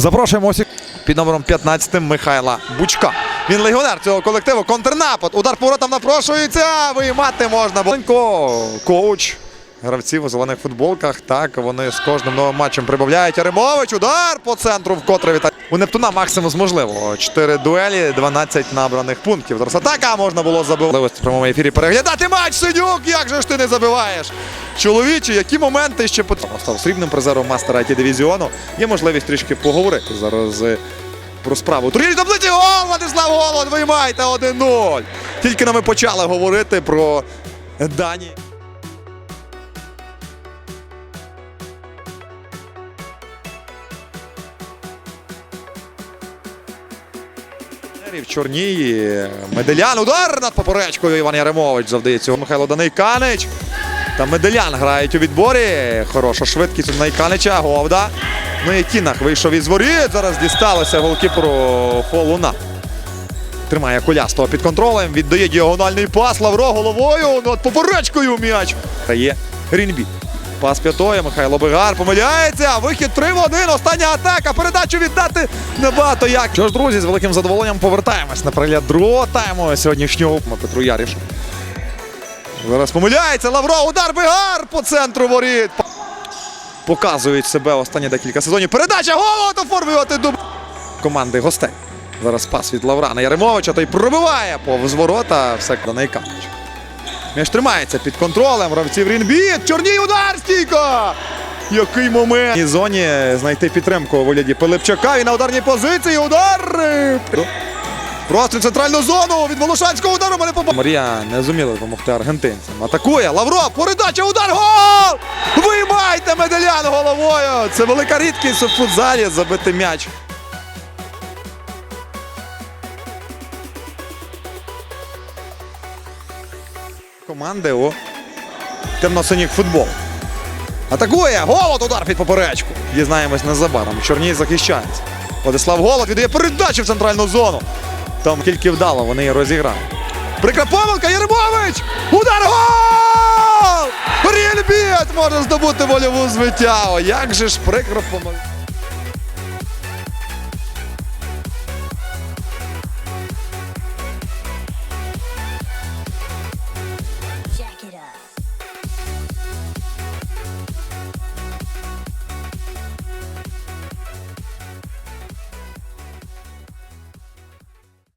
Запрошуємо ось під номером 15 Михайла Бучка. Він легіонер цього колективу. Контрнапад. Удар поворотом напрошується. Виймати можна. Боленько, коуч гравців у зелених футболках. Так, вони з кожним новим матчем прибавляють. Яремович. Удар по центру вкотре вітає. У Нептуна максимум з можливого. 4 дуелі, 12 набраних пунктів. Зараз атака можна було забивати. В прямому ефірі переглядати матч. Сидюк, як же ж ти не забиваєш? Чоловічі, які моменти ще потрібно. Став срібним призером мастера ті дивізіону. Є можливість трішки поговорити зараз е, про справу. Турнірі таблиці гол! Владислав Голод, виймайте 1-0. Тільки но ми почали говорити про Дані. В Чорнії Меделян. Удар над поперечкою. Іван Яремович завдає цього. Михайло Данейканич. Та Меделян грають у відборі. Хороша швидкість у Данейканича. Говда. Ну і Кінах вийшов із воріт. Зараз дісталося голкіперу Фолуна. Тримає Колястого під контролем. Віддає діагональний пас. Лавро головою. Над поперечкою м'яч. Дає Рінбі. Пас п'ятої. Михайло Бигар помиляється. Вихід 3-1. Остання атака. Передачу віддати небагато як. Що ж, друзі, з великим задоволенням повертаємось на перегляд другого тайму сьогоднішнього Петру Ярішу. Зараз помиляється. Лавро. Удар Бигар по центру воріт. Показують себе останні декілька сезонів. Передача голод оформлювати дуб команди гостей. Зараз пас від Лаврана Яремовича. Той пробиває повз ворота. Все Данайканович. М'яч тримається під контролем. Гравців Рінбіт. Чорній удар стійко! Який момент! І зоні знайти підтримку у вигляді Пилипчака. І на ударній позиції. Удар! Простріл в центральну зону від Волошанського удару мене попав. Марія не зуміла допомогти аргентинцям. Атакує. Лавро. Передача. Удар. Гол! Виймайте медалян головою. Це велика рідкість у футзалі забити м'яч. Команди у темно-синіх футбол. Атакує! Голод удар під поперечку. Дізнаємось незабаром. Чорній захищається. Владислав Голод віддає передачу в центральну зону. Там тільки вдало вони її розіграли. Прикра помилка, Єрмович! Удар! Гол! Рільбіт може здобути вольову звиття. О, як же ж прикро помилка.